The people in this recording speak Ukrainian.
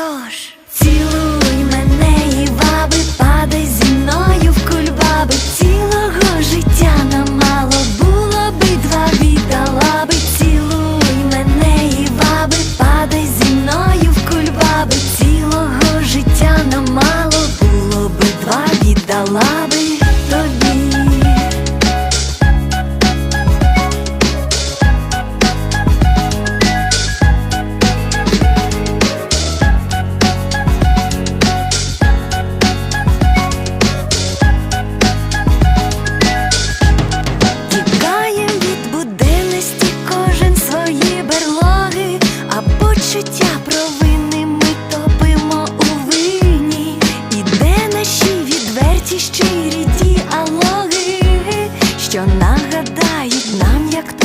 Тож цілуй почуття провини ми топимо у вині, і де наші відверті щирі діалоги, що нагадають нам, як